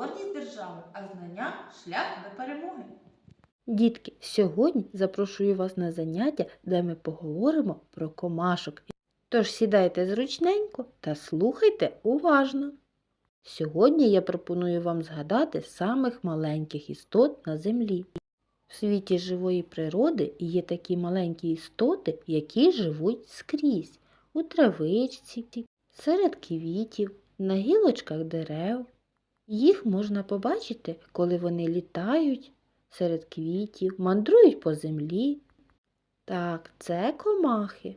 незалежність держави, а знання шлях до перемоги. Дітки, сьогодні запрошую вас на заняття, де ми поговоримо про комашок. Тож сідайте зручненько та слухайте уважно. Сьогодні я пропоную вам згадати самих маленьких істот на землі. В світі живої природи є такі маленькі істоти, які живуть скрізь у травичці, серед квітів, на гілочках дерев. Їх можна побачити, коли вони літають серед квітів, мандрують по землі. Так, це комахи.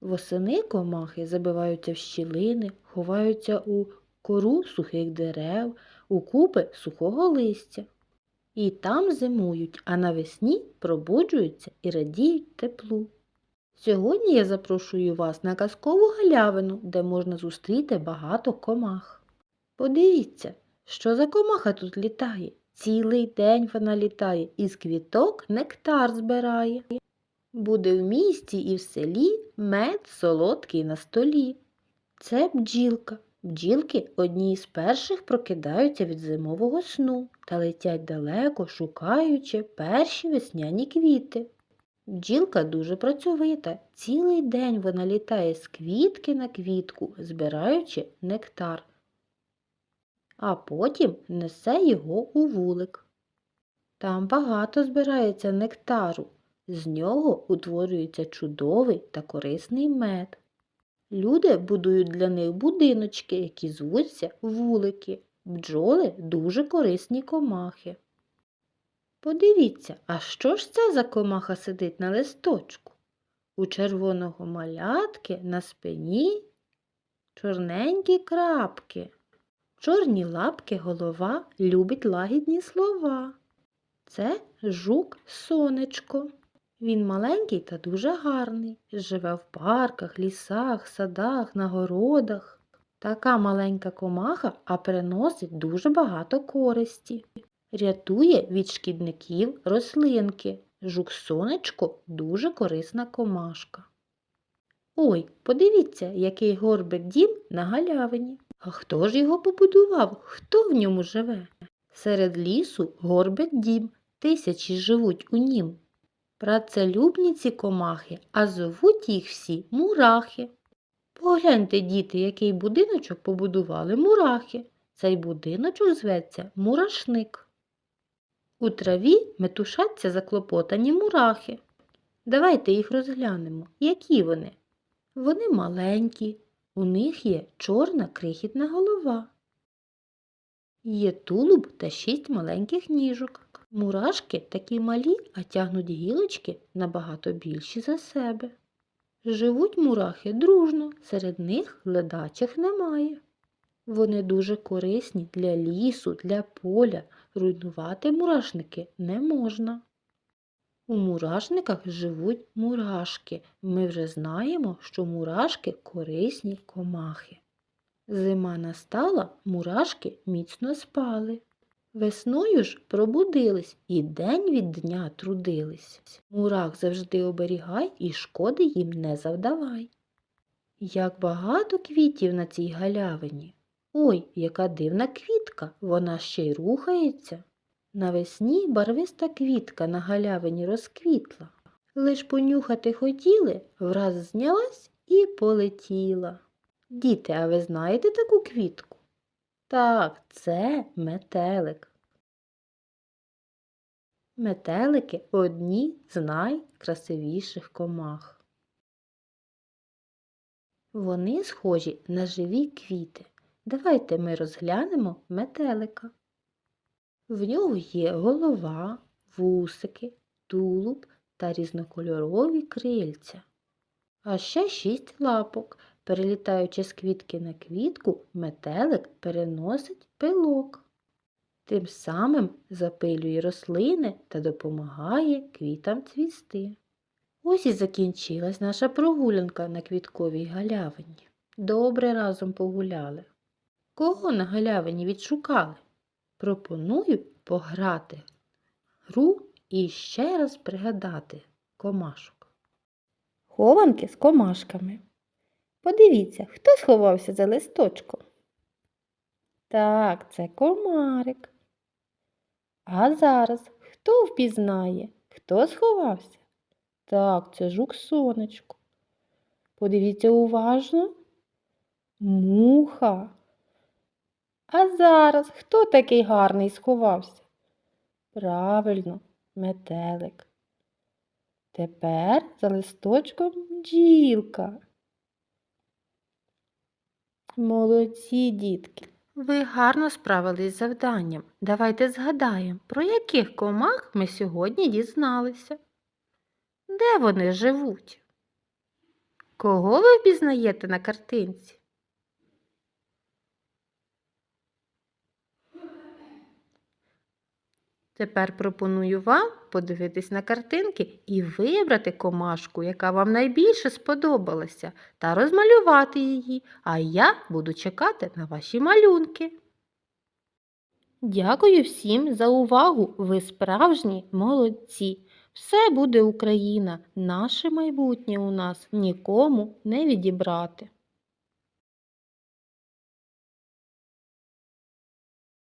Восени комахи забиваються в щілини, ховаються у кору сухих дерев, у купи сухого листя. І там зимують, а навесні пробуджуються і радіють теплу. Сьогодні я запрошую вас на казкову галявину, де можна зустріти багато комах. Подивіться, що за комаха тут літає. Цілий день вона літає і з квіток нектар збирає. Буде в місті і в селі мед солодкий на столі. Це бджілка. Бджілки одні з перших прокидаються від зимового сну та летять далеко, шукаючи перші весняні квіти. Бджілка дуже працьовита. Цілий день вона літає з квітки на квітку, збираючи нектар а потім несе його у вулик. Там багато збирається нектару, з нього утворюється чудовий та корисний мед. Люди будують для них будиночки, які звуться вулики. Бджоли дуже корисні комахи. Подивіться, а що ж це за комаха сидить на листочку? У червоного малятки на спині чорненькі крапки. Чорні лапки голова любить лагідні слова. Це жук сонечко. Він маленький та дуже гарний. Живе в парках, лісах, садах, на городах. Така маленька комаха, а приносить дуже багато користі. Рятує від шкідників рослинки. Жук сонечко дуже корисна комашка. Ой, подивіться, який горбик дім на галявині. А хто ж його побудував? Хто в ньому живе? Серед лісу горбик дім, тисячі живуть у нім. Працелюбні ці комахи, а зовуть їх всі мурахи. Погляньте, діти, який будиночок побудували мурахи. Цей будиночок зветься мурашник. У траві метушаться заклопотані мурахи. Давайте їх розглянемо. Які вони? Вони маленькі, у них є чорна крихітна голова. Є тулуб та шість маленьких ніжок. Мурашки такі малі, а тягнуть гілочки набагато більші за себе. Живуть мурахи дружно, серед них ледачих немає. Вони дуже корисні для лісу, для поля. Руйнувати мурашники не можна. У мурашниках живуть мурашки. Ми вже знаємо, що мурашки корисні комахи. Зима настала, мурашки міцно спали. Весною ж пробудились і день від дня трудились. Мурах завжди оберігай і шкоди їм не завдавай. Як багато квітів на цій галявині. Ой, яка дивна квітка, вона ще й рухається. Навесні барвиста квітка на галявині розквітла. Лиш понюхати хотіли, враз знялась і полетіла. Діти, а ви знаєте таку квітку? Так, це метелик. Метелики одні з найкрасивіших комах. Вони схожі на живі квіти. Давайте ми розглянемо метелика. В нього є голова, вусики, тулуб та різнокольорові крильця. А ще шість лапок. Перелітаючи з квітки на квітку, метелик переносить пилок. Тим самим запилює рослини та допомагає квітам цвісти. Ось і закінчилась наша прогулянка на квітковій галявині. Добре разом погуляли. Кого на галявині відшукали? Пропоную пограти гру і ще раз пригадати комашок. Хованки з комашками. Подивіться, хто сховався за листочком. Так, це комарик. А зараз хто впізнає? Хто сховався? Так, це жук сонечко. Подивіться уважно. Муха. А зараз хто такий гарний сховався? Правильно, метелик. Тепер за листочком бджілка. Молодці, дітки. Ви гарно справились з завданням. Давайте згадаємо, про яких комах ми сьогодні дізналися. Де вони живуть? Кого ви впізнаєте на картинці? Тепер пропоную вам подивитись на картинки і вибрати комашку, яка вам найбільше сподобалася, та розмалювати її, а я буду чекати на ваші малюнки. Дякую всім за увагу. Ви справжні молодці. Все буде Україна, наше майбутнє у нас нікому не відібрати.